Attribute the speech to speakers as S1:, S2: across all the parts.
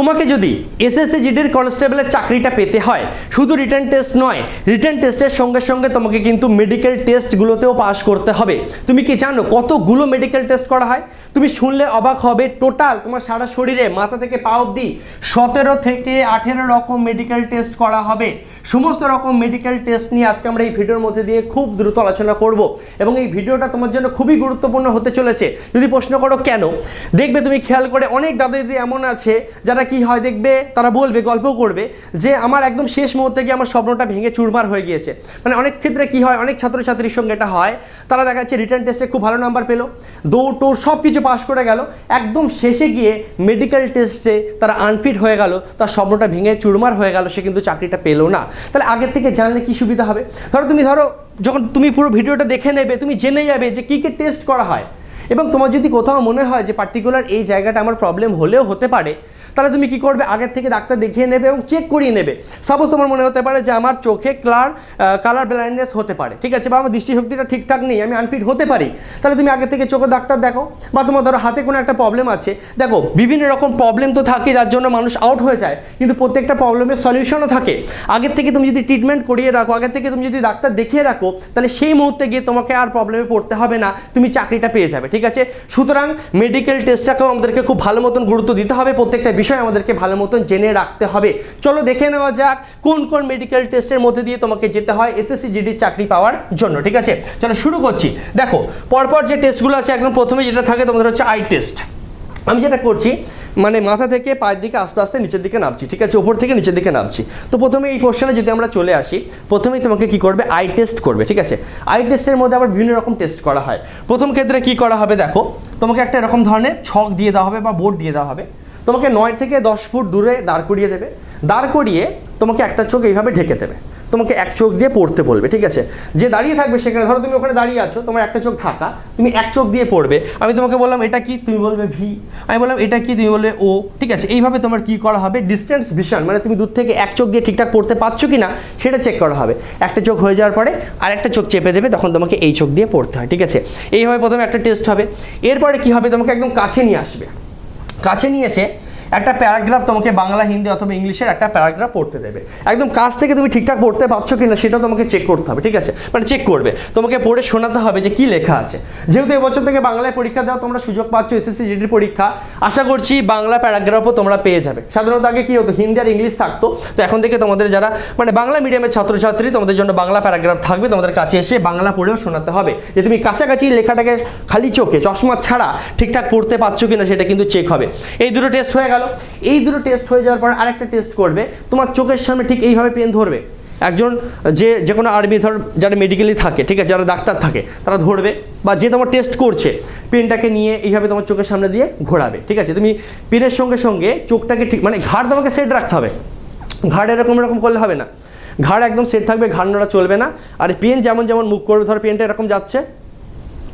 S1: তোমাকে যদি এসএসসি জিডির কনস্টেবলের চাকরিটা পেতে হয়, শুধু রিটার্ন টেস্ট নয়, রিটার্ন টেস্টের সঙ্গে সঙ্গে তোমাকে কিন্তু মেডিকেল টেস্টগুলোতেও পাস করতে হবে। তুমি কি জানো কতগুলো মেডিকেল টেস্ট করা হয়? তুমি শুনলে অবাক হবে, টোটাল তোমার সারা শরীরে মাথা থেকে পা অবধি সতেরো থেকে আঠেরো রকম মেডিকেল টেস্ট করা হবে। সমস্ত রকম মেডিকেল টেস্ট নিয়ে আজকে আমরা এই ভিডিওর মধ্যে দিয়ে খুব দ্রুত আলোচনা করব এবং এই ভিডিওটা তোমার জন্য খুবই গুরুত্বপূর্ণ হতে চলেছে। যদি প্রশ্ন করো কেন? দেখবে তুমি খেয়াল করে অনেক দাদা দিদি এমন আছে, যারা কি হয় দেখবে, তারা বলবে গল্প করবে যে আমার একদম শেষ মুহূর্তে গিয়ে আমার স্বপ্নটা ভেঙে চুরমার হয়ে গিয়েছে। মানে অনেক ক্ষেত্রে কি হয়, অনেক ছাত্রছাত্রীর সঙ্গে এটা হয়, তারা দেখা যাচ্ছে রিটার্ন টেস্টে খুব ভালো নাম্বার পেল, দৌড় টোর সব কিছু পাশ করে গেল, একদম শেষে গিয়ে মেডিকেল টেস্টে তারা আনফিট হয়ে গেল, তার স্বপ্নটা ভেঙে চুরমার হয়ে গেল, সে কিন্তু চাকরিটা পেল না। তাহলে আগের থেকে জানলে কি সুবিধা হবে? ধরো তুমি, ধরো যখন তুমি পুরো ভিডিওটা দেখে নেবে, তুমি জেনে যাবে যে কী কী টেস্ট করা হয়। এবং তোমার যদি কোথাও মনে হয় যে পার্টিকুলার এই জায়গাটা আমার প্রবলেম হলেও হতে পারে তাহলে তুমি কি করবে? আগের থেকে ডাক্তার দেখিয়ে নেবে এবং চেক করিয়ে নেবে। সাপোজ তোমার মনে হতে পারে যে আমার চোখে ক্লার কালার ব্লাইন্ডনেস হতে পারে। ঠিক আছে? বা আমার দৃষ্টিশক্তিটা ঠিকঠাক নেই, আমি আনফিট হতে পারি। তাহলে তুমি আগে থেকে চোখে ডাক্তার দেখো। বা তোমার ধরো হাতে কোনো একটা প্রবলেম আছে। দেখো, বিভিন্ন রকম প্রবলেম তো থাকে, যার জন্য মানুষ আউট হয়ে যায়। কিন্তু প্রত্যেকটা প্রবলেমের সলিউশনও থাকে। আগের থেকে তুমি যদি ট্রিটমেন্ট করিয়ে রাখো, আগের থেকে তুমি যদি ডাক্তার দেখিয়ে রাখো, তাহলে সেই মুহূর্তে গিয়ে তোমাকে আর প্রবলেমে পড়তে হবে না। তুমি চাকরিটা পেয়ে যাবে। ঠিক আছে? সুতরাং মেডিকেল টেস্টটাকেও আমাদেরকে খুব ভালো মতন গুরুত্ব দিতে হবে প্রত্যেকটা বিষয় আমাদেরকে ভালো মতন জেনে রাখতে হবে। চলো দেখে নেওয়া যাক কোন কোন মেডিকেল টেস্টের মধ্যে দিয়ে তোমাকে যেতে হয় এসএসসি জিডি চাকরি পাওয়ার জন্য, ঠিক আছে? চলো শুরু করছি। দেখো, পরপর যে টেস্টগুলো আছে, একদম প্রথমে যেটা থাকে তোমাদের হচ্ছে আই টেস্ট আমি যেটা করছি মানে মাথা থেকে পায়ের দিকে আস্তে আস্তে নিচের দিকে নামছি, ঠিক আছে? ওপর থেকে নিচের দিকে নামছি। তো প্রথমে এই কোশ্চেনে যদি আমরা চলে আসি, প্রথমেই তোমাকে কি করবে? আই টেস্ট করবে, ঠিক আছে? আই টেস্টের মধ্যে আবার বিভিন্ন রকম টেস্ট করা হয়। প্রথম ক্ষেত্রে কি করা হবে, দেখো? তোমাকে একটা এরকম ধরনের ছক দিয়ে দেওয়া হবে বা বোর্ড দিয়ে দেওয়া হবে। তোমাকে নয় থেকে দশ ফুট দূরে দাঁড় করিয়ে দেবে। দাঁড় করিয়ে তোমাকে একটা চোখ এইভাবে ঢেকে দেবে। তোমাকে এক চোখ দিয়ে পড়তে বলবে, ঠিক আছে? যে দাঁড়িয়ে থাকবে সেখানে, ধরো তুমি ওখানে দাঁড়িয়ে আছো, তোমার একটা চোখ ঢাকা তুমি এক চোখ দিয়ে পড়বে। আমি তোমাকে বললাম, এটা কি? তুমি বলবে, ভি। আমি বললাম, এটা কি? তুমি বলবে, ও। ঠিক আছে, এইভাবে তোমার কি করা হবে? ডিস্টেন্স ভিশন মানে তুমি দূর থেকে এক চোখ দিয়ে ঠিকঠাক পড়তে পারছ কি না সেটা চেক করা হবে। একটা চোখ হয়ে যাওয়ার পরে আর একটা চোখ চেপে দেবে, তখন তোমাকে এই চোখ দিয়ে পড়তে হয়, ঠিক আছে? এইভাবে প্রথমে একটা টেস্ট হবে। এরপরে কি হবে? তোমাকে একদম কাছে নিয়ে আসবে। কাছে নিয়ে এসে একটা প্যারাগ্রাফ তোমাকে বাংলা, হিন্দি অথবা ইংলিশের একটা প্যারাগ্রাফ পড়তে দেবে। একদম কাজ থেকে তুমি ঠিকঠাক পড়তে পারছ কি না সেটা তোমাকে চেক করতে হবে, ঠিক আছে? মানে চেক করবে। তোমাকে পড়ে শোনাতে হবে যে কি লেখা আছে। যেহেতু এবছর থেকে বাংলায় পরীক্ষা দেওয়া তোমরা সুযোগ পাচ্ছ এসএসসি জিডির পরীক্ষা, আশা করছি বাংলা প্যারাগ্রাফও তোমরা পেয়ে যাবে। সাধারণত আগে কি হতো, হিন্দি আর ইংলিশ থাকতো। তো এখন থেকে তোমাদের যারা মানে বাংলা মিডিয়ামের ছাত্রছাত্রী, তোমাদের জন্য বাংলা প্যারাগ্রাফ থাকবে, তোমাদের কাছে এসে বাংলা পড়েও শোনাতে হবে। যে তুমি কাছাকাছি লেখাটাকে খালি চোখে, চশমা ছাড়া ঠিকঠাক পড়তে পারছ কিনা সেটা কিন্তু চেক হবে। এই দুটো টেস্ট হয়ে গেল। এই দুটো টেস্ট হয়ে যাওয়ার পর আরেকটা টেস্ট করবে। তোমার চোখের সামনে ঠিক এইভাবে পেন ধরবে। একজন যে যে কোনো আর্মি ধর, যারা মেডিকেলি থাকে, ঠিক আছে, যারা ডাক্তার থাকে, তারা ধরবে বা যে তোমার টেস্ট করছে পেনটাকে নিয়ে এইভাবে তোমার চোখের সামনে দিয়ে ঘোরাবে, ঠিক আছে? তুমি পেনের সঙ্গে সঙ্গে চোখটাকে ঠিক মানে ঘাড় তোমাকে সেট রাখতে হবে। ঘাড় এরকম এরকম করলে হবে না। ঘাড় একদম সেট থাকবে, ঘাড় নড়া চলবে না। আর পেন যেমন যেমন মুখ করবে ধর পেনটা এরকম যাচ্ছে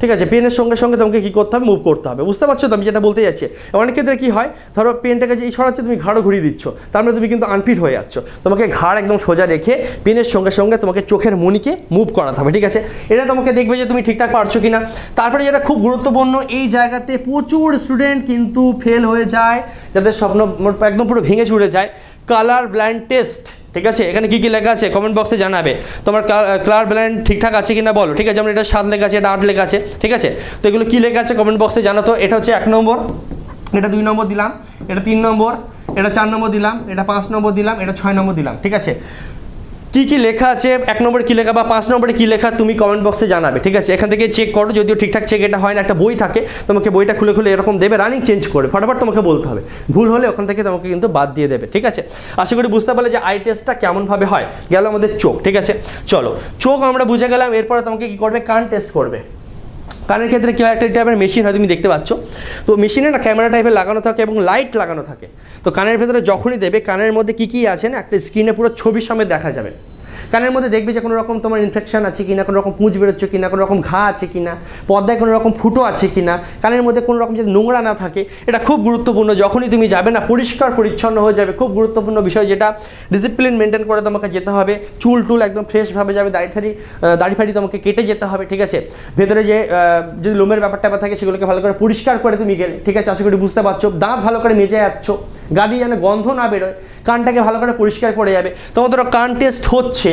S1: ঠিক আছে পেনের সঙ্গে সঙ্গে তোমাকে কী করতে হবে? মুভ করতে হবে। বুঝতে পারছ? তো আমি যেটা বলতে যাচ্ছি, অনেক ক্ষেত্রে কী হয়? ধরো পেনটাকে যে সরাচ্ছে তুমি ঘাড়ও ঘুরিয়ে দিচ্ছ। তার মানে তুমি কিন্তু আনফিট হয়ে যাচ্ছ। তোমাকে ঘাড় একদম সোজা রেখে পেনের সঙ্গে সঙ্গে তোমাকে চোখের মনিকে মুভ করাতে হবে, ঠিক আছে? এটা তোমাকে দেখবে যে তুমি ঠিকঠাক পারছ কিনা। তারপরে যেটা খুব গুরুত্বপূর্ণ, এই জায়গাতে প্রচুর স্টুডেন্ট কিন্তু ফেল হয়ে যায়। যাদের স্বপ্ন একদম পুরো ভেঙে চুড়ে যায়। কালার ব্লাইন্ড টেস্ট ঠিক আছে? এখানে কি কি লেখা আছে? কমেন্ট বক্সে জানাবে। তোমার ক্লার ব্ল্যান্ড ঠিকঠাক আছে কি না বলো। ঠিক আছে? যেমন এটা সাত লেখা আছে, এটা আট লেখা আছে। ঠিক আছে? তো এগুলো কী লেখা আছে কমেন্ট বক্সে জানাতো এটা হচ্ছে এক নম্বর। এটা দুই নম্বর দিলাম। এটা তিন নম্বর। এটা চার নম্বর দিলাম। এটা পাঁচ নম্বর দিলাম। এটা ছয় নম্বর দিলাম। ঠিক আছে? কি কি লেখা আছে? এক নম্বরে কী লেখা বা পাঁচ নম্বরে কী লেখা তুমি কমেন্ট বক্সে জানাবে, ঠিক আছে? এখান থেকে চেক করো, যদিও ঠিকঠাক চেক এটা হয় না, একটা বই থাকে, তোমাকে বইটা খুলে খুলে এরকম দেবে রানিং চেঞ্জ করে, ফটাফট তোমাকে বলতে হবে। ভুল হলে ওখান থেকে তোমাকে কিন্তু বাদ দিয়ে দেবে, ঠিক আছে? আশা করি বুঝতে পারলে যে আই টেস্টটা কেমনভাবে হয়, গেল আমাদের চোখ, ঠিক আছে? চলো, চোখ আমরা বুঝে গেলাম, এরপরে তোমাকে কী করবে? কান টেস্ট করবে। কানের ক্ষেত্রে কী হয় একটা টাইপের মেশিন হয়, তুমি দেখতে পাচ্ছ। তো মেশিনে না ক্যামেরা টাইপের লাগানো থাকে এবং লাইট লাগানো থাকে। তো কানের ভেতরে যখনই দেবে, কানের মধ্যে কী কী আছে না, একটা স্ক্রিনে পুরো ছবির সামনে দেখা যাবে। কানের মধ্যে দেখবে যে কোনো রকম তোমার ইনফেকশন আছে কিনা, কোনো রকম পুঁজ বেরোচ্ছে কিনা, কোনো রকম ঘা আছে কিনা, পর্দায় কোনো রকম ফুটো আছে কিনা, কানের মধ্যে কোনো রকম যদি নোংরা না থাকে, এটা খুব গুরুত্বপূর্ণ। যখনই তুমি যাবে না, পরিষ্কার পরিচ্ছন্ন হয়ে যাবে, খুব গুরুত্বপূর্ণ বিষয় যেটা ডিসিপ্লিন মেনটেন করে তোমাকে যেতে হবে। চুল টুল একদম ফ্রেশভাবে যাবে, দাড়ি ফাড়ি দাড়ি ফাড়ি তোমাকে কেটে যেতে হবে, ঠিক আছে? ভেতরে যে যদি লোমের ব্যাপারটা ব্যাপার থাকে, সেগুলোকে ভালো করে পরিষ্কার করে তুমি গেলে, ঠিক আছে? আশা করি বুঝতে পারছ। দাঁত ভালো করে মেজে যাচ্ছ গা দিয়ে যেন গন্ধ না বেরোয়, কানটাকে ভালো করে পরিষ্কার করে যাবে। তোমার ধরো কান টেস্ট হচ্ছে,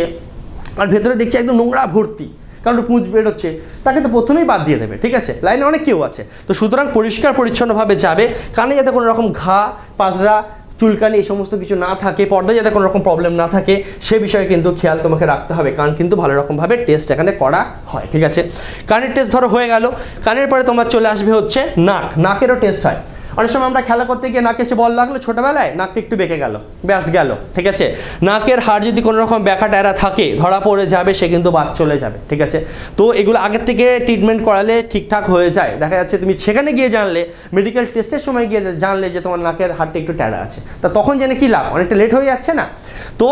S1: আর ভেতরে দেখছি একদম নোংরা ভর্তি, কারণ পুঁজ বেরোচ্ছে, তাকে তো প্রথমেই বাদ দিয়ে দেবে, ঠিক আছে? লাইনে অনেক কেউ আছে। তো সুতরাং পরিষ্কার পরিচ্ছন্নভাবে যাবে, কানে যাতে কোনো রকম ঘা, পাজরা, চুলকানি এই সমস্ত কিছু না থাকে, পর্দায় যাতে কোনো রকম প্রবলেম না থাকে, সে বিষয়ে কিন্তু খেয়াল তোমাকে রাখতে হবে। কান কিন্তু ভালো রকমভাবে টেস্ট এখানে করা হয়, ঠিক আছে? কানের টেস্ট ধরো হয়ে গেল, কানের পরে তোমার চলে আসবে হচ্ছে নাক। নাকেরও টেস্ট হয়। অনেক সময় আমরা খেলা করতে গিয়ে নাকে এসে বল লাগল ছোটোবেলায়, নাকটা একটু বেঁকে গেল, ব্যাস গেল, ঠিক আছে? নাকের হাড় যদি কোনো রকম ব্যাকা ট্যারা থাকে, ধরা পড়ে যাবে, সে কিন্তু বাদ চলে যাবে, ঠিক আছে? তো এগুলো আগের থেকে ট্রিটমেন্ট করালে ঠিকঠাক হয়ে যায়। দেখা যাচ্ছে তুমি সেখানে গিয়ে জানলে মেডিকেল টেস্টের সময় গিয়ে জানলে যে তোমার নাকের হাড়টা একটু ট্যারা আছে। তা তখন জেনে কী লাভ? অনেকটা লেট হয়ে যাচ্ছে না? তো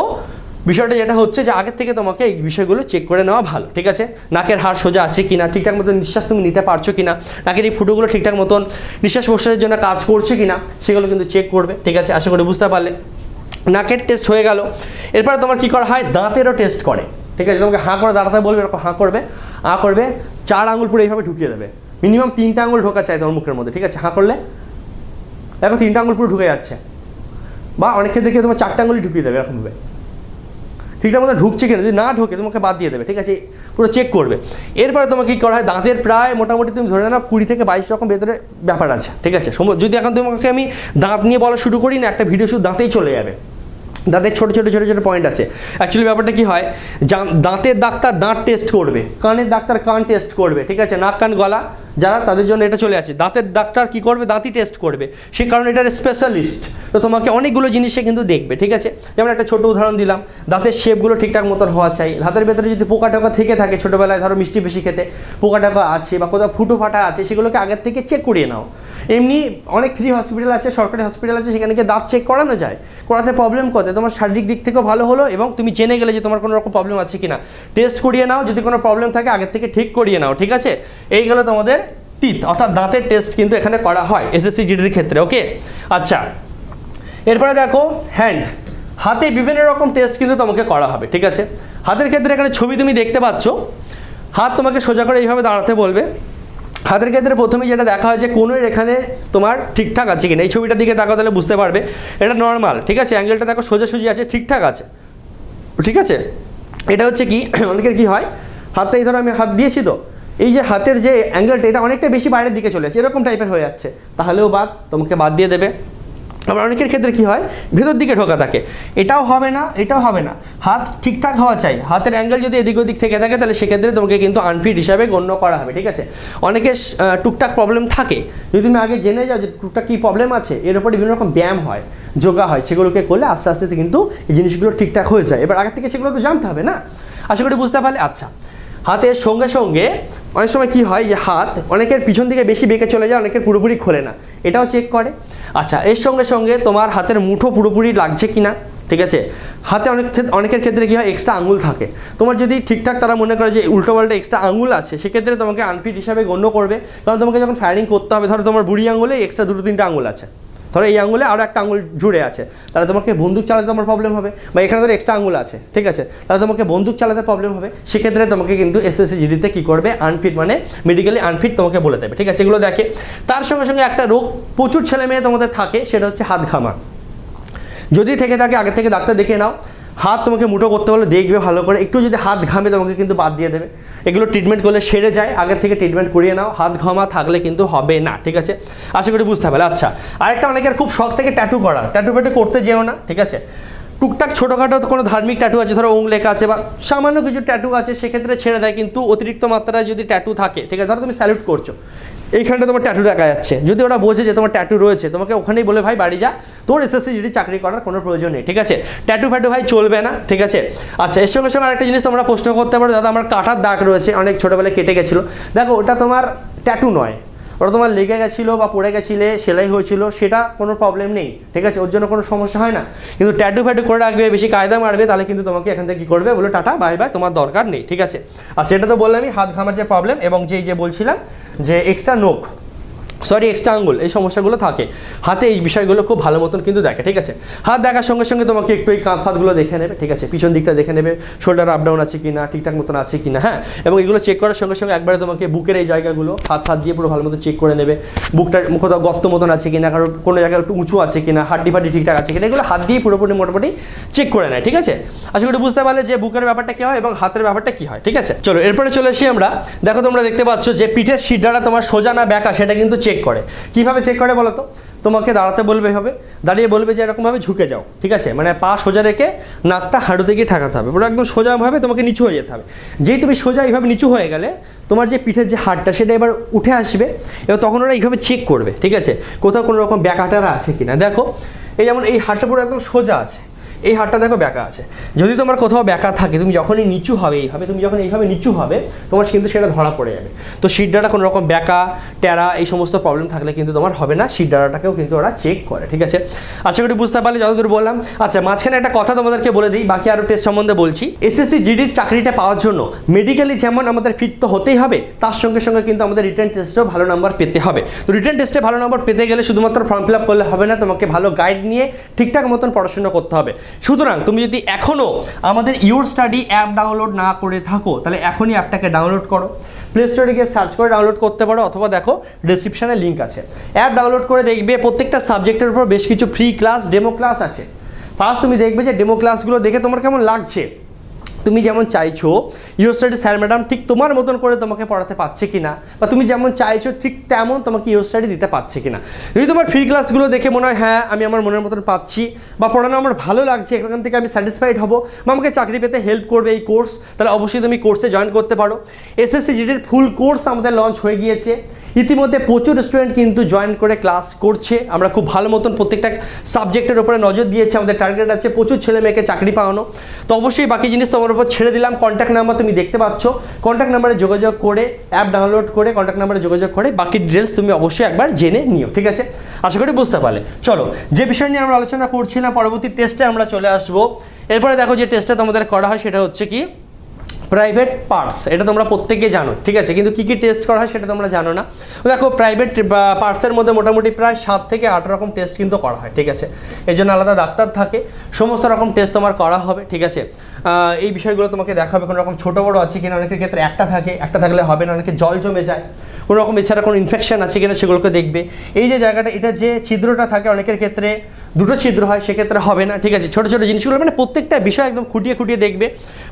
S1: বিষয়টা যেটা হচ্ছে যে আগের থেকে তোমাকে এই বিষয়গুলো চেক করে নেওয়া ভালো, ঠিক আছে? নাকের হাড় সোজা আছে কিনা, ঠিকঠাক মতন নিঃশ্বাস তুমি নিতে পারছ কিনা, নাকের এই ফুটোগুলো ঠিকঠাক মতন নিঃশ্বাস প্রশ্বাসের জন্য কাজ করছে কিনা, সেগুলো কিন্তু চেক করবে, ঠিক আছে? আশা করি বুঝতে পারলে। নাকের টেস্ট হয়ে গেল। এরপরে তোমার কি করা হয়? দাঁতেরও টেস্ট করে, ঠিক আছে? তোমাকে হাঁ করে দাঁড়াতে বলবে, এরকম হাঁ করবে হাঁ করবে, চার আঙুল পুরো এইভাবে ঢুকিয়ে দেবে। মিনিমাম তিনটা আঙুল ঢোকা চাই তোমার মুখের মধ্যে, ঠিক আছে? হাঁ করলে? দেখো, তিনটা আঙুল পুরো ঢুকে যাচ্ছে। বা অনেক ক্ষেত্রে কি তোমার চারটা আঙুলি ঢুকিয়ে দেবে এরকমভাবে। ঠিকঠাক মতো ঢুকছে কিনা, যদি না ঢোকে তোমাকে বাদ দিয়ে দেবে, ঠিক আছে? পুরো চেক করবে। এরপরে তোমাকে কী করা হয়? দাঁতের প্রায় মোটামুটি তুমি ধরে নাও, কুড়ি থেকে বাইশ রকম ভেতরে ব্যাপার আছে, ঠিক আছে? যদি এখন তোমাকে আমি দাঁত নিয়ে বলা শুরু করি না, একটা ভিডিও শুধু দাঁতেই চলে যাবে। দাঁতের ছোটো ছোটো ছোটো ছোটো পয়েন্ট আছে। অ্যাকচুয়ালি ব্যাপারটা কি হয়? দাঁতের ডাক্তার দাঁত টেস্ট করবে। কানের ডাক্তার কান টেস্ট করবে, ঠিক আছে? নাক, কান, গলা, যারা তাদের জন্য এটা চলে আছে দাঁতের ডাক্তার কি করবে? দাঁতই টেস্ট করবে। সেই কারণে এটার স্পেশালিস্ট তো তোমাকে অনেকগুলো জিনিসে কিন্তু দেখবে, ঠিক আছে? যেমন একটা ছোট উদাহরণ দিলাম। দাঁতের শেপগুলো ঠিকঠাক মতন হওয়া চাই। দাঁতের ভেতরে যদি পোকা টোকা থেকে থাকে ছোটোবেলায়, ধরো মিষ্টি বেশি খেতে, পোকা টোকা আছে বা কোথাও ফুটো ফাটা আছে, সেগুলোকে আগের থেকে চেক করিয়ে নাও। এমনি অনেক ফ্রি হসপিটাল আছে, সরকারি হসপিটাল আছে, সেখানে গিয়ে দাঁত চেক করানো যায়। করাতে প্রবলেম কোথায়? তোমার শারীরিক দিক থেকেও ভালো হলো এবং তুমি জেনে গেলে যে তোমার কোনো রকম প্রবলেম আছে কি না টেস্ট করিয়ে নাও, যদি কোনো প্রবলেম থাকে, আগের থেকে ঠিক করিয়ে নাও, ঠিক আছে? এই গেলো তোমাদের টিথ অর্থাৎ দাঁতের টেস্ট কিন্তু এখানে করা হয় এসএসসি জিডির ক্ষেত্রে ওকে আচ্ছা। এরপরে দেখো হ্যান্ড হাতে বিভিন্ন রকম টেস্ট কিন্তু তোমাকে করা হবে, ঠিক আছে? হাতের ক্ষেত্রে এখানে ছবি তুমি দেখতে পাচ্ছ। হাত তোমাকে সোজা করে এইভাবে দাঁড়াতে বলবে। হাতের ক্ষেত্রে প্রথমে যেটা দেখা হয় যে কোনোর এখানে তোমার ঠিকঠাক আছে কিনা, এই ছবিটার দিকে তাকাও তাহলে বুঝতে পারবে। এটা নর্মাল ঠিক আছে? অ্যাঙ্গেলটা দেখো, সোজাসুজি আছে, ঠিকঠাক আছে। ঠিক আছে? এটা হচ্ছে কি, অনেকের কি হয় হাতটা এই ধরো আমি হাত দিয়েছি তো, এই যে হাতের যে অ্যাঙ্গেলটা এটা অনেকটা বেশি বাইরের দিকে চলে যাচ্ছে, এরকম টাইপের হয়ে যাচ্ছে। তাহলেও বাদ, তোমাকে বাদ দিয়ে দেবে। আবার অনেকের ক্ষেত্রে কি হয়? ভেতর দিকে ঢোকা থাকে। এটাও হবে না, এটাও হবে না। হাত ঠিকঠাক হওয়া চাই। হাতের অ্যাঙ্গেল যদি এদিক ওদিক থেকে থাকে, তাহলে সেক্ষেত্রে তোমাকে কিন্তু আনফিট হিসাবে গণ্য করা হবে, ঠিক আছে? অনেকের টুকটাক প্রবলেম থাকে। যদি তুমি আগে জেনে যাও যে টুকটাক কী প্রবলেম আছে, এর উপর বিভিন্ন রকম ব্যায়াম হয়, যোগা হয়, সেগুলোকে করলে আস্তে আস্তে কিন্তু এই জিনিসগুলো ঠিকঠাক হয়ে যায়। এবার আগের থেকে সেগুলো তো জানতে হবে না? আশা করি বুঝতে পারলে? আচ্ছা। হাতের সঙ্গে সঙ্গে অনেক সময় কি হয় যে হাত অনেকের পিছন দিকে বেশি বেঁকে চলে যায়, অনেকের পুরোপুরি খোলে না। এটাও চেক করে। আচ্ছা এর সঙ্গে সঙ্গে তোমার হাতের মুঠো পুরোপুরি লাগছে কি না ঠিক আছে? হাতে অনেক অনেকের ক্ষেত্রে কী হয় এক্সট্রা আঙুল থাকে। তোমার যদি ঠিকঠাক তারা মনে করে যে উল্টো পাল্টা এক্সট্রা আঙুল আছে, সেক্ষেত্রে তোমাকে আনফিট হিসাবে গণ্য করবে। কারণ তোমাকে যখন ফায়ারিং করতে হবে, ধরো তোমার বুড়ি আঙুলে এক্সট্রা দুটো তিনটা আঙুল আছে। ধরো এই আঙুলে আরও একটা আঙুল জুড়ে আছে, তাহলে তোমাকে বন্দুক চালাতে তোমার প্রবলেম হবে, বা এখানে ধরো এক্সট্রা আঙুল আছে, ঠিক আছে? তাহলে তোমাকে বন্দুক চালাতে প্রবলেম হবে, সেক্ষেত্রে তোমাকে কিন্তু এসএসসি জিডিতে কী করবে? আনফিট মানে মেডিকেলি আনফিট তোমাকে বলে দেবে, ঠিক আছে? এগুলো দেখে। তার সঙ্গে সঙ্গে একটা রোগ প্রচুর ছেলে মেয়ে তোমাদের থাকে, সেটা হচ্ছে হাত ঘামা। যদি থেকে থাকে, আগে থেকে ডাক্তার দেখে নাও হাত তোমাকে মুঠো করতে হলে দেখবে ভালো করে। একটু যদি হাত ঘামে তোমাকে কিন্তু বাদ দিয়ে দেবে। এগুলো ট্রিটমেন্ট করলে সেরে যায়। আগের থেকে ট্রিটমেন্ট করিয়ে নাও। হাত ঘামা থাকলে কিন্তু হবে না, ঠিক আছে? আশা করি বুঝতে পারলে। আচ্ছা আরেকটা অনেকের খুব শখ থেকে ট্যাটু করা ট্যাটু ফ্যাটু করতে যেও না, ঠিক আছে? টুকটাক ছোটোখাটো কোনো ধার্মিক ট্যাটু আছে, ধরো ওং লেখা আছে বা সামান্য কিছু ট্যাটু আছে, সেক্ষেত্রে ছেড়ে দেয়। কিন্তু অতিরিক্ত মাত্রায় যদি ট্যাটু থাকে, ঠিক আছে? ধরো তুমি স্যালুট করছ। এইখানটা তোমার ট্যাটু দেখা যাচ্ছে। যদি ওরা বোঝে যে তোমার ট্যাটু রয়েছে, তোমাকে ওখানেই বলে, ভাই, বাড়ি যা। তোর এসএসসি যদি চাকরি করার কোনো প্রয়োজন নেই, ঠিক আছে? ট্যাটু ফ্যাটু ভাই চলবে না, ঠিক আছে? আচ্ছা এর সঙ্গে সঙ্গে আরেকটা জিনিস তোমরা প্রশ্ন করতে পারো। দাদা, আমার কাটার দাগ রয়েছে, অনেক ছোটোবেলায় কেটে গেছিল। দেখো, ওটা তোমার ট্যাটু নয়। ওটা তোমার লেগে গেছিল বা পড়ে গেছিলে, সেলাই হয়েছিল, সেটা কোনো প্রবলেম নেই, ঠিক আছে? ওর জন্য কোনো সমস্যা হয় না। কিন্তু ট্যাটু ফ্যাটু করে রাখবে, বেশি কায়দা মারবে, তাহলে কিন্তু তোমাকে এখান থেকে কী করবে? বলে, টাটা বাই বাই তোমার দরকার নেই। ঠিক আছে? আচ্ছা এটা তো বললামই, হাত ঘামার যে প্রবলেম এবং যেই যে বলছিলাম যে এক্সট্রা নোখ সরি এক্সট্রা আঙ্গুল, এই সমস্যাগুলো থাকে। হাতে এই বিষয়গুলো খুব ভালো মতন কিন্তু দেখে, ঠিক আছে? হাত দেখার সঙ্গে সঙ্গে তোমাকে একটু এই কাঁধ দেখে নেবে, ঠিক আছে? পিছন দিকটা দেখে নেবে শোল্ডার আপ ডাউন আছে কিনা, ঠিকঠাক মতন আছে কিনা হ্যাঁ? এবং এগুলো চেক করার সঙ্গে সঙ্গে একবারে তোমাকে বুকের এই জায়গাগুলো হাত হাত দিয়ে পুরো ভালো মতো চেক করে নেবে। বুকটা কোথাও গর্ত মতন আছে কিনা কারণ কোনো জায়গায় একটু উঁচু আছে কিনা, হাড্ডি ফাড্ডি ঠিকঠাক আছে কিনা, এগুলো হাত দিয়ে পুরোপুরি মোটামুটি চেক করে নেয়, ঠিক আছে? আশা করি বুঝতে পারলে যে বুকের ব্যাপারটা কী হয় এবং হাতের ব্যাপারটা কী হয়, ঠিক আছে? চলো, এরপরে চলে আসি আমরা। দেখো তোমরা দেখতে পাচ্ছ যে পিঠের সিটটা তোমার সোজা না ব্যাকা, সেটা কিন্তু চেক করে। কীভাবে চেক করে বলো তো? তোমাকে দাঁড়াতে বলবে হবে। দাঁড়িয়ে বলবে যে এরকমভাবে ঝুঁকে যাও, ঠিক আছে? মানে পা সোজা রেখে নাকটা হাঁটুতে গিয়ে ঠাকাতে হবে। পুরো একদম সোজাভাবে তোমাকে নিচু হয়ে যেতে হবে। যেই তুমি সোজা এইভাবে নিচু হয়ে গেলে, তোমার যে পিঠের যে হাড়টা, সেটা এবার উঠে আসবে এবার তখন ওরা এইভাবে চেক করবে, ঠিক আছে? কোথাও কোনো রকম ব্যাকাটারা আছে কিনা? দেখো, এই যেমন এই হাড়টা পুরো একদম সোজা আছে। এই হাড়টা দেখো ব্যাকা আছে। যদি তোমার কোথাও ব্যাকা থাকে, তুমি যখনই নিচু হবে এইভাবে, তুমি যখন এইভাবে নিচু হবে, তোমার কিন্তু সেটা ধরা পড়ে যাবে। তো শিরডাটা কোনো রকম ব্যাকা, ট্যারা এই সমস্ত প্রবলেম থাকলে কিন্তু তোমার হবে না শিরডাটাকেও কিন্তু ওরা চেক করে, ঠিক আছে? আশা করি বুঝতে পারলে, যতদূর বললাম। আচ্ছা মাঝখানে একটা কথা তোমাদেরকে বলে দিই, বাকি আরও টেস্ট সম্বন্ধে বলছি। এসএসসি জিডির চাকরিটা পাওয়ার জন্য মেডিকেলি যেমন আমাদের ফিট তো হতেই হবে, তার সঙ্গে সঙ্গে কিন্তু আমাদের রিটার্ন টেস্টেও ভালো নাম্বার পেতে হবে। তো রিটার্ন টেস্টে ভালো নাম্বার পেতে গেলে শুধুমাত্র ফর্ম ফিল আপ করলে হবে না, তোমাকে ভালো গাইড নিয়ে ঠিকঠাক মতন পড়াশোনা করতে হবে। সুতরাং তুমি যদি এখনও আমাদের ইউর স্টাডি অ্যাপ ডাউনলোড না করে থাকো, তাহলে এখনই অ্যাপটাকে ডাউনলোড করো। প্লে স্টোরে গিয়ে সার্চ করে ডাউনলোড করতে পারো, অথবা দেখো ডিসক্রিপশানে লিঙ্ক আছে। অ্যাপ ডাউনলোড করে দেখবে প্রত্যেকটা সাবজেক্টের উপর বেশ কিছু ফ্রি ক্লাস ডেমো ক্লাস আছে। ফার্স্ট তুমি দেখবে যে ডেমো ক্লাসগুলো দেখে তোমার কেমন লাগছে। তুমি যেমন চাইছো ইউর স্টাডি স্যার ম্যাডাম ঠিক তোমার মতন করে তোমাকে পড়াতে পারছে কিনা? বা তুমি যেমন চাইছো, ঠিক তেমন তোমাকে ইউর স্টাডি দিতে পারছে কিনা? যদি তোমার ফ্রি ক্লাসগুলো দেখে মনে হয় হ্যাঁ আমি আমার মনের মতন পাচ্ছি, বা পড়ানো আমার ভালো লাগছে, এখান থেকে আমি স্যাটিসফাইড হব, বা আমাকে চাকরি পেতে হেল্প করবে এই কোর্স তাহলে অবশ্যই তুমি কোর্সে জয়েন করতে পারো। এসএসসি জিডির ফুল কোর্স আমাদের লঞ্চ হয়ে গিয়েছে। ইতিমধ্যে প্রচুর স্টুডেন্ট কিন্তু জয়েন করে ক্লাস করছে। আমরা খুব ভালো মতন প্রত্যেকটা সাবজেক্টের উপরে নজর দিয়েছি, আমাদের টার্গেট আছে প্রচুর ছেলে মেয়েকে চাকরি পাওয়ানো। তো অবশ্যই বাকি জিনিস তোমার উপর ছেড়ে দিলাম কন্ট্যাক্ট নাম্বার তুমি দেখতে পাচ্ছ। কন্ট্যাক্ট নাম্বারে যোগাযোগ করে অ্যাপ ডাউনলোড করে কন্ট্যাক্ট নাম্বারে যোগাযোগ করে, বাকি ডিটেলস তুমি অবশ্যই একবার জেনে নিও, ঠিক আছে? আশা করি বুঝতে পারলে। চলো, যে বিষয় নিয়ে আমরা আলোচনা করছিলাম, পরবর্তী টেস্টে আমরা চলে আসব। এরপরে দেখো যে টেস্টটা তোমাদের করা হয়, সেটা হচ্ছে কি? প্রাইভেট পার্টস এটা তোমরা প্রত্যেকে জানো, ঠিক আছে? কিন্তু কী কী টেস্ট করা হয় সেটা তোমরা জানো না। দেখো প্রাইভেট পার্টসের মধ্যে মোটামুটি প্রায় সাত থেকে আট রকম টেস্ট কিন্তু করা হয়, ঠিক আছে? এর জন্য আলাদা ডাক্তার থাকে, সমস্ত রকম টেস্ট তোমার করা হবে, ঠিক আছে? এই বিষয়গুলো তোমাকে দেখাবে কোনো রকম ছোটো বড়ো আছে কিনা, অনেকের ক্ষেত্রে একটা থাকে, একটা থাকলে হবে না, অনেকে জল জমে যায়। কোনো রকম এছাড়া কোনো ইনফেকশন আছে কিনা সেগুলোকে দেখবে। এই যে জায়গাটা, এটা যে ছিদ্রটা থাকে অনেকের ক্ষেত্রে, দুটো ছিদ্র হয়, সেক্ষেত্রে হবে না, ঠিক আছে? ছোটো ছোটো জিনিসগুলো মানে প্রত্যেকটা বিষয় একদম খুঁটিয়ে খুঁটিয়ে দেখবে।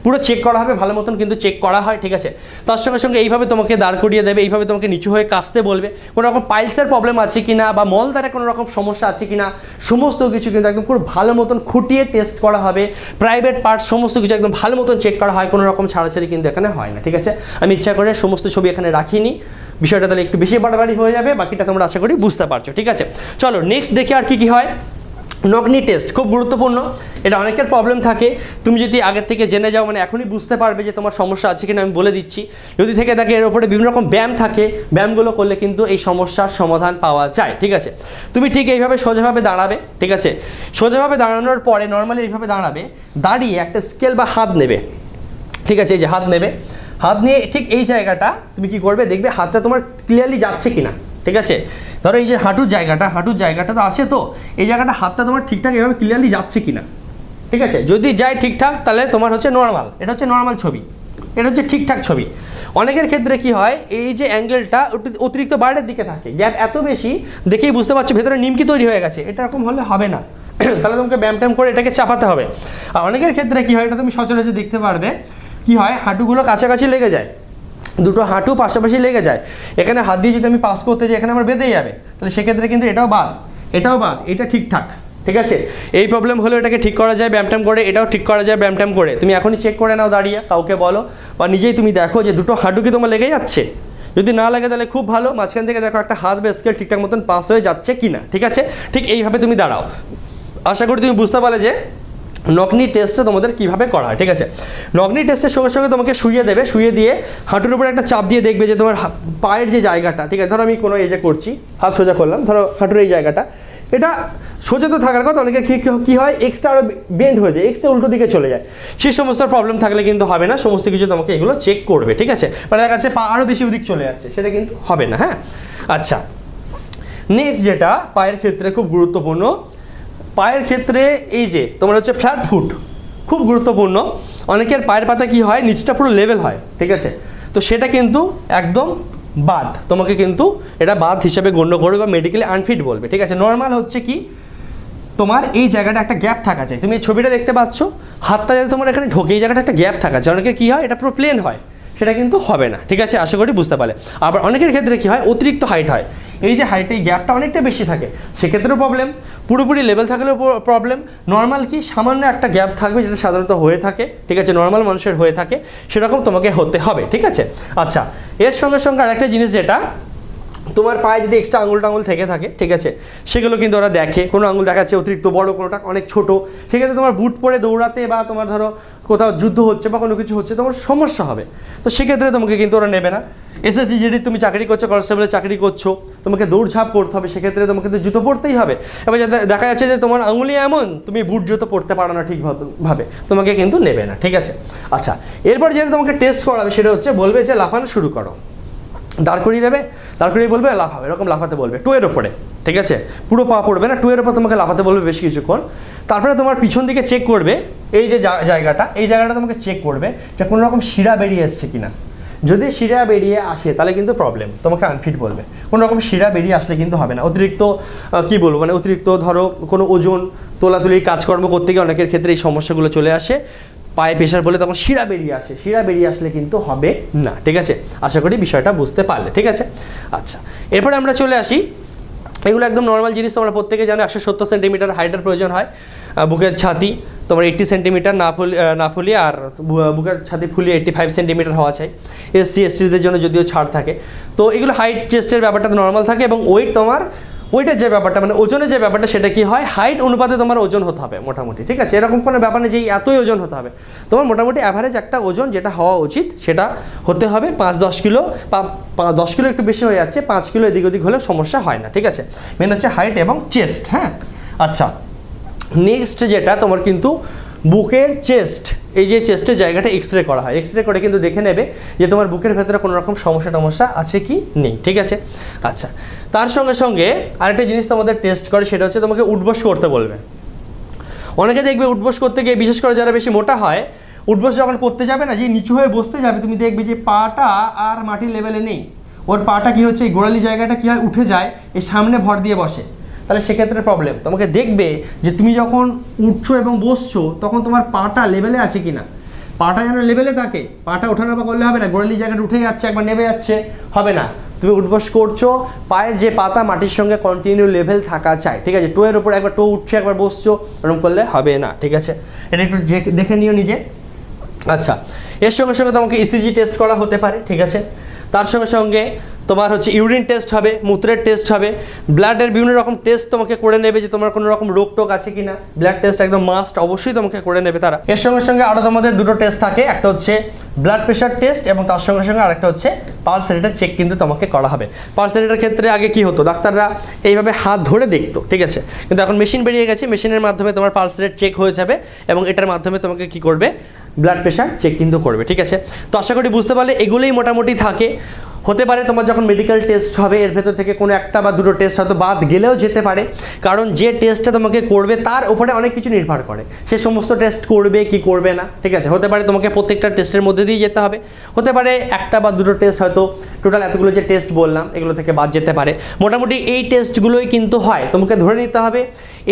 S1: পুরো চেক করা হবে, ভালো মতন কিন্তু চেক করা হয়, ঠিক আছে? তার সঙ্গে সঙ্গে এইভাবে তোমাকে দাঁড় করিয়ে দেবে, এইভাবে তোমাকে নিচু হয়ে কাশতে বলবে। কোনো রকম পাইলসের প্রবলেম আছে কি না বা মলদারে কোনো রকম সমস্যা আছে কি না সমস্ত কিছু কিন্তু একদম পুরো ভালো মতন খুঁটিয়ে টেস্ট করা হবে। প্রাইভেট পার্ট সমস্ত কিছু একদম ভালো মতন চেক করা হয় কোনো রকম ছাড়াছাড়ি কিন্তু এখানে হয় না, ঠিক আছে? আমি ইচ্ছা করে সমস্ত ছবি এখানে রাখিনি। বিষয়টা তাহলে একটু বেশি বাড়াবাড়ি হয়ে যাবে, বাকিটা তোমরা আশা করি বুঝতে পারছ, ঠিক আছে? চলো নেক্সট দেখি আর কি কি হয়। নগ্নি টেস্ট খুব গুরুত্বপূর্ণ। এটা অনেকের প্রবলেম থাকে। তুমি যদি আগের থেকে জেনে যাও মানে এখনই বুঝতে পারবে যে তোমার সমস্যা আছে কিনা, আমি বলে দিচ্ছি। যদি থেকে থাকে এর উপরে বিভিন্ন রকম ব্যায়াম থাকে, ব্যায়ামগুলো করলে কিন্তু এই সমস্যার সমাধান পাওয়া যায়, ঠিক আছে? তুমি ঠিক এইভাবে সোজাভাবে দাঁড়াবে, ঠিক আছে? সোজাভাবে দাঁড়ানোর পরে নর্মালি এইভাবে দাঁড়াবে, দাঁড়িয়ে একটা স্কেল বা হাত নেবে, ঠিক আছে? এই যে হাত নেবে হাত নিয়ে ঠিক এই জায়গাটা তুমি কি করবে? দেখবে হাতটা তোমার ক্লিয়ারলি যাচ্ছে কিনা, ঠিক আছে? ধরো এই যে হাঁটুর জায়গাটা হাঁটুর জায়গাটা তো আছে তো, এই জায়গাটা হাতটা তোমার ঠিকঠাক এভাবে ক্লিয়ারলি যাচ্ছে কিনা, ঠিক আছে? যদি যায় ঠিকঠাক, তাহলে তোমার হচ্ছে নর্মাল এটা হচ্ছে নর্মাল ছবি, এটা হচ্ছে ঠিকঠাক ছবি। অনেকের ক্ষেত্রে কি হয়, এই যে অ্যাঙ্গেলটা অতিরিক্ত বাইরের দিকে থাকে গ্যাপ এত বেশি, দেখেই বুঝতে পারছ ভেতরে নিমকি তৈরি হয়ে গেছে, এটা এরকম হলে হবে না। তাহলে তোমাকে ব্যায়াম ট্যাম করে এটাকে চাপাতে হবে। আর অনেকের ক্ষেত্রে কি হয়, এটা তুমি সচরাচর দেখতে পারবে কি হয়? হাঁটুগুলো কাছাকাছি লেগে যায়। দুটো হাঁটু পাশাপাশি লেগে যায়। এখানে হাত দিয়ে যদি আমি পাস করতে যাই, এখানে আমার বেঁধে যাবে। তাহলে সেক্ষেত্রে কিন্তু এটাও বাদ। এটাও বাদ। এটা ঠিকঠাক ঠিক আছে? এই প্রবলেম হলে এটাকে ঠিক করা যায় ব্যায়াম করে। এটাও ঠিক করা যায় ব্যামট্যাম করে। তুমি এখনই চেক করে নাও দাঁড়িয়ে, কাউকে বলো। বা নিজেই তুমি দেখো যে দুটো হাঁটু কি তোমার লেগে যাচ্ছে। যদি না লাগে তাহলে খুব ভালো। মাঝখান থেকে দেখো একটা হাত বা স্কেল ঠিকঠাক মতন পাস হয়ে যাচ্ছে কি না ঠিক আছে? ঠিক এইভাবে তুমি দাঁড়াও। আশা করি তুমি বুঝতে পারলে যে নকনি টেস্টটা তোমাদের কীভাবে করা ঠিক আছে? নকনি টেস্টের সঙ্গে সঙ্গে তোমাকে শুয়ে দেবে শুয়ে দিয়ে হাঁটুর উপরে একটা চাপ দিয়ে দেখবে যে তোমার পায়ের যে জায়গাটা, ঠিক আছে? ধরো আমি কোনো যে করছি, হাত সোজা করলাম, ধরো হাঁটুর এই জায়গাটা। এটা সোজা তো থাকার কথা, অনেকে কী কী হয়? এক্সট্রা আরও বেন্ড হয়ে যায় এক্সট্রা উল্টো দিকে চলে যায়। সেই সমস্ত প্রবলেম থাকলে কিন্তু হবে না, সমস্ত কিছু তোমাকে এগুলো চেক করবে, ঠিক আছে? মানে দেখা যাচ্ছে পা আরও বেশি ওদিক চলে যাচ্ছে, সেটা কিন্তু হবে না হ্যাঁ? আচ্ছা নেক্সট যেটা, পায়ের ক্ষেত্রে খুব গুরুত্বপূর্ণ পায়ের ক্ষেত্রে এই যে তোমার হচ্ছে ফ্ল্যাট ফুট খুব গুরুত্বপূর্ণ। অনেকের পায়ের পাতা কি হয়? নিচটা পুরো লেভেল হয়, ঠিক আছে? তো সেটা কিন্তু একদম বাদ। তোমাকে কিন্তু এটা বাদ হিসাবে গণ্য করবে বা মেডিকেলি আনফিট বলবে, ঠিক আছে? নর্মাল হচ্ছে কি? তোমার এই জায়গাটা একটা গ্যাপ থাকা চাই। তুমি এই ছবিটা দেখতে পাচ্ছ, হাতটা যাতে তোমার এখানে ঢোকে, এই জায়গাটা একটা গ্যাপ থাকা চাই। অনেকের কী হয়? এটা পুরো প্লেন হয়। সেটা কিন্তু হবে না, ঠিক আছে? আশা করি বুঝতে পারলে। আবার অনেকের ক্ষেত্রে কী হয়? অতিরিক্ত হাইট হয়। এই যে হাইটে এই গ্যাপটা অনেকটা বেশি থাকে। সেক্ষেত্রেও প্রবলেম পুরোপুরি লেভেল থাকলেও প্রবলেম নর্মাল কি? সামান্য একটা গ্যাপ থাকবে যেটা সাধারণত হয়ে থাকে। ঠিক আছে? নর্মাল মানুষের হয়ে থাকে। সেরকম তোমাকে হতে হবে। ঠিক আছে? আচ্ছা এর সঙ্গে সঙ্গে আরেকটা জিনিস যেটা, তোমার পায়ে যদি এক্সট্রা আঙুল টাঙুল থেকে থাকে, ঠিক আছে? সেগুলো কিন্তু ওরা দেখে। কোনো আঙুল দেখাচ্ছে অতিরিক্ত বড়, কোনোটা অনেক ছোট। আছে? তোমার বুট পরে দৌড়াতে বা তোমার ধরো কোথাও যুদ্ধ হচ্ছে বা কোনো কিছু হচ্ছে, তোমার সমস্যা হবে। তো সেক্ষেত্রে তোমাকে কিন্তু ওরা নেবে না। এসএসসি যদি তুমি চাকরি করছ কনস্টেবলের চাকরি করছ, তোমাকে দৌড়ঝাঁপ করতে হবে, সেক্ষেত্রে তোমাকে তো জুতো পরতেই হবে। এবার দেখা যাচ্ছে যে তোমার আঙুলি এমন, তুমি বুট জুতো পরতে পারো না ঠিকভাবে, তোমাকে কিন্তু নেবে না, ঠিক আছে? আচ্ছা এরপর যেটা তোমাকে টেস্ট করাবে সেটা হচ্ছে বলবে যে লাফানো শুরু করো। দাঁড় করিয়ে দেবে, দাঁড় করিয়ে বলবে লাফাবে, এরকম লাফাতে বলবে টুয়ের ওপরে ঠিক আছে? পুরো পা পড়বে না টুয়ের ওপর তোমাকে লাফাতে বলবে বেশ কিছুক্ষণ। তারপরে তোমার পিছন দিকে চেক করবে এই যে জায়গাটা, এই জায়গাটা তোমাকে চেক করবে যে কোনো রকম শিরা বেরিয়ে এসছে কিনা। যদি শিরা বেরিয়ে আসে, তাহলে কিন্তু প্রবলেম তোমাকে আনফিট বলবে। কোনো রকম শিরা বেরিয়ে আসলে কিন্তু হবে না। অতিরিক্ত কি বলব মানে অতিরিক্ত ধরো কোনো ওজন, তোলাতুলি কাজকর্ম করতে গিয়ে অনেকের ক্ষেত্রে এই সমস্যাগুলো চলে আসে। পায়ে প্রেশার বলে তখন শিরা বেরিয়ে আসে। শিরা বেরিয়ে আসলে কিন্তু হবে না, ঠিক আছে? আশা করি বিষয়টা বুঝতে পারলে, ঠিক আছে? আচ্ছা এরপরে আমরা চলে আসি। এগুলো একদম নর্মাল জিনিস তোমরা প্রত্যেকে জানো, একশো সত্তর সেন্টিমিটার হাইটের প্রয়োজন হয়। বুকের ছাতি, তোমার এইট্টি সেন্টিমিটার না ফুল না ফুলিয়ে আর বুকের ছাতি ফুলিয়ে এইট্টি ফাইভ সেন্টিমিটার হওয়া চাই। এসসি এসটিদের জন্য যদিও ছাড় থাকে। তো এগুলো হাইট চেস্টের ব্যাপারটা নর্মাল থাকে এবং ওয়েট তোমার ওইটার যে ব্যাপারটা মানে ওজনের যে ব্যাপারটা, সেটা কি হয়? হাইট অনুপাতে তোমার ওজন হতে হবে মোটামুটি, ঠিক আছে? এরকম কোনো ব্যাপার নেই যে এতই ওজন হতে হবে। তোমার মোটামুটি অ্যাভারেজ একটা ওজন যেটা হওয়া উচিত, সেটা হতে হবে পাঁচ দশ কিলো বা দশ কিলো একটু বেশি হয়ে যাচ্ছে, পাঁচ কিলো এদিক ওদিক হলে সমস্যা হয় না, ঠিক আছে? মেন হচ্ছে হাইট এবং চেস্ট হ্যাঁ? আচ্ছা। নেক্সট যেটা তোমার কিন্তু বুকের চেস্ট এই যে চেস্টের জায়গাটা এক্স রে করা হয়। এক্স রে করে কিন্তু দেখে নেবে যে তোমার বুকের ভেতরে কোনো রকম সমস্যা টমস্যা আছে কি নেই, ঠিক আছে? আচ্ছা তার সঙ্গে সঙ্গে আরেকটা জিনিস তোমাদের টেস্ট করে, সেটা হচ্ছে তোমাকে উঠবস করতে বলবে। অনেকে দেখবে উঠবস করতে গিয়ে, বিশেষ করে যারা বেশি মোটা হয়, উঠবস যখন করতে যাবে না, যে নিচু হয়ে বসতে যাবে, তুমি দেখবে যে পাটা আর মাটির লেভেলে নেই। ওর পাটা কি হচ্ছে, এই গোড়ালি জায়গাটা কি হয়, উঠে যায়, এই সামনে ভর দিয়ে বসে। তাহলে সেক্ষেত্রে প্রবলেম তোমাকে দেখবে যে তুমি যখন উঠছো এবং বসছো, তখন তোমার পাটা লেভেলে আছে কিনা। পাটা যেন লেভেলে থাকে, পাটা ওঠানামা করলে হবে না, গোড়ালি জায়গাটা উঠে যাচ্ছে, একবার নেমে যাচ্ছে, হবে না। তুমি উঠবস করছ, পায়ের যে পাতা মাটির সঙ্গে কন্টিনিউ লেভেল থাকা চাই, ঠিক আছে? টোয়ের উপর একবার টো উঠছে, একবার বসছো, এরকম করলে হবে না, ঠিক আছে? এটা একটু দেখে নিও নিজে। আচ্ছা এর সঙ্গে সঙ্গে তোমাকে ইসিজি টেস্ট করা হতে পারে, ঠিক আছে? তার সঙ্গে সঙ্গে তোমার হচ্ছে ইউরিন টেস্ট হবে, মূত্রের টেস্ট হবে ব্লাডের বিভিন্ন রকম টেস্ট তোমাকে করে নেবে যে তোমার কোনো রকম রোগ টোক আছে কিনা। ব্লাড টেস্ট একদম মাস্ট অবশ্যই তোমাকে করে নেবে তারা। এর সঙ্গে সঙ্গে আরও তোমাদের দুটো টেস্ট থাকে, একটা হচ্ছে ব্লাড প্রেশার টেস্ট এবং তার সঙ্গে সঙ্গে আরেকটা হচ্ছে পালস রেটের চেক কিন্তু তোমাকে করা হবে। পালস রেটের ক্ষেত্রে আগে কি হতো? ডাক্তাররা এইভাবে হাত ধরে দেখতো, ঠিক আছে? কিন্তু এখন মেশিন বেরিয়ে গেছে মেশিনের মাধ্যমে তোমার পালস রেট চেক হয়ে যাবে এবং এটার মাধ্যমে তোমাকে কি করবে? ব্লাড প্রেশার চেক কিন্তু করবে, ঠিক আছে? তো আশা করি বুঝতে পারলে, এগুলোই মোটামুটি থাকে। হতে পারে তোমার যখন মেডিকেল টেস্ট হবে, এর ভেতর থেকে কোনো একটা বা দুটো টেস্ট হয়তো বাদ গেলেও যেতে পারে। কারণ যে টেস্টটা তোমাকে করবে, তার উপরে অনেক কিছু নির্ভর করে। সে সমস্ত টেস্ট করবে কি করবে না, ঠিক আছে? হতে পারে তোমাকে প্রত্যেকটা টেস্টের মধ্যে দিয়ে যেতে হবে। হতে পারে একটা বা দুটো টেস্ট হয়তো টোটাল এতগুলো যে টেস্ট বললাম, এগুলো থেকে বাদ যেতে পারে। মোটামুটি এই টেস্টগুলোই কিন্তু হয়। তোমাকে ধরে নিতে হবে,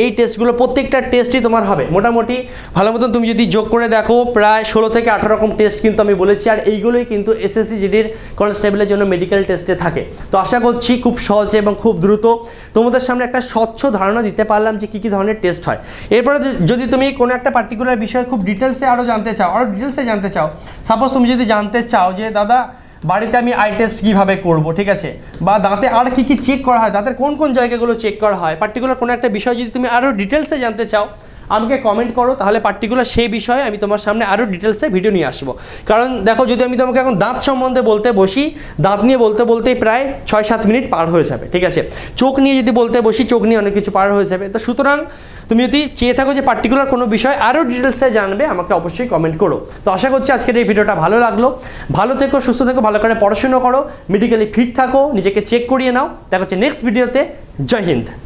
S1: এই টেস্টগুলো প্রত্যেকটা টেস্টই তোমার হবে। মোটামুটি ভালো মতন তুমি যদি যোগ করে দেখো, প্রায় ষোলো থেকে আঠারো রকম টেস্ট কিন্তু আমি বলেছি। আর এইগুলোই কিন্তু এসএসসি জিডির কনস্টেবলের জন্য মেডিকেল টেস্টে থাকে। তো আশা করছি খুব সহজে এবং খুব দ্রুত তোমাদের সামনে একটা স্বচ্ছ ধারণা দিতে পারলাম যে কী কী ধরনের টেস্ট হয়। এরপরে যদি তুমি কোনো একটা পার্টিকুলার বিষয়ে খুব ডিটেলসে আরও জানতে চাও আরও ডিটেলসে জানতে চাও সাপোজ তুমি যদি জানতে চাও যে, দাদা, বাড়িতে আমি আই টেস্ট কীভাবে করব? ঠিক আছে? বা দাঁতে আর কি কি চেক করা হয়? দাঁতের কোন কোন জায়গাগুলো চেক করা হয়? পার্টিকুলার কোনো একটা বিষয় যদি তুমি আরও ডিটেলসে জানতে চাও আমাকে কমেন্ট করো, তাহলে পার্টিকুলার সেই বিষয়ে আমি তোমার সামনে আরও ডিটেলসে ভিডিও নিয়ে আসব। কারণ দেখো, যদি আমি তোমাকে এখন দাঁত সম্বন্ধে বলতে বসি, দাঁত নিয়ে বলতে বলতেই প্রায় ছয় সাত মিনিট পার হয়ে যাবে, ঠিক আছে? চোখ নিয়ে যদি বলতে বসি, চোখ নিয়ে অনেক কিছু পার হয়ে যাবে। তো সুতরাং তুমি যদি চেয়ে থাকো যে পার্টিকুলার কোনো বিষয় আরও ডিটেলসে জানবে, আমাকে অবশ্যই কমেন্ট করো। তো আশা করছি আজকের এই ভিডিওটা ভালো লাগল। ভালো থেকো, সুস্থ থেকো, ভালো করে পড়াশুনো করো মেডিকেলি ফিট থাকো, নিজেকে চেক করিয়ে নাও। দেখা হচ্ছে নেক্সট ভিডিওতে জয় হিন্দ।